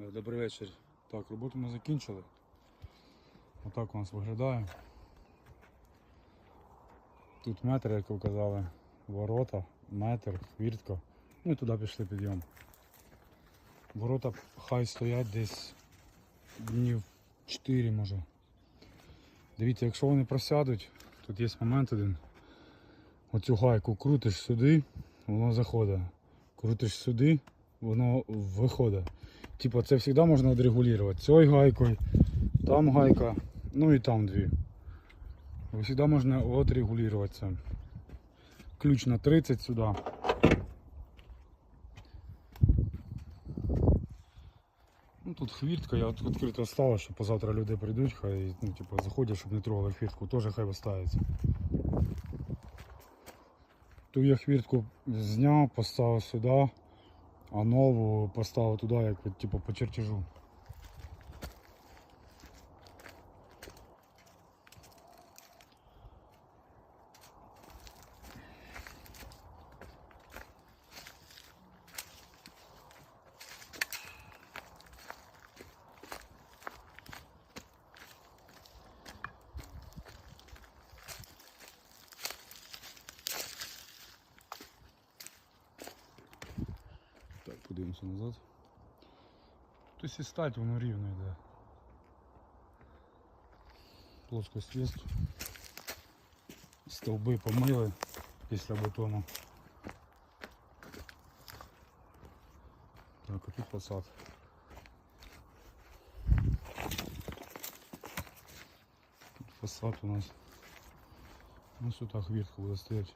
Е, Добрий вечір. Так, роботу ми закінчили. Отак у нас виглядає. Тут метр, як ви казали, ворота, метр, хвіртка. Ну і туди пішли підйом. Ворота хай стоять десь днів 4 може. Дивіться, якщо вони просядуть, тут є момент один. Оцю гайку крутиш сюди, воно заходить. Крутиш сюди, воно виходить. Типа це завжди можна відрегулювати. Цією гайкою, там гайка, ну і там дві. Завжди можна відрегулювати це. Ключ на 30 сюди. Ну тут хвіртка, я відкрито оставив, що позавтра люди прийдуть, хай ну, типу, заходять, щоб не трогали хвіртку, теж хай виставиться. Ту я хвіртку зняв, поставив сюди, а нову поставив туди, як типу, по чертежу. Так, подивимося назад. Тобто і стать воно рівно йде. Плоскость є. Стовби помили після бетону. Так, а тут фасад. Тут фасад у нас. Ну сюди хвіртка буде стоять.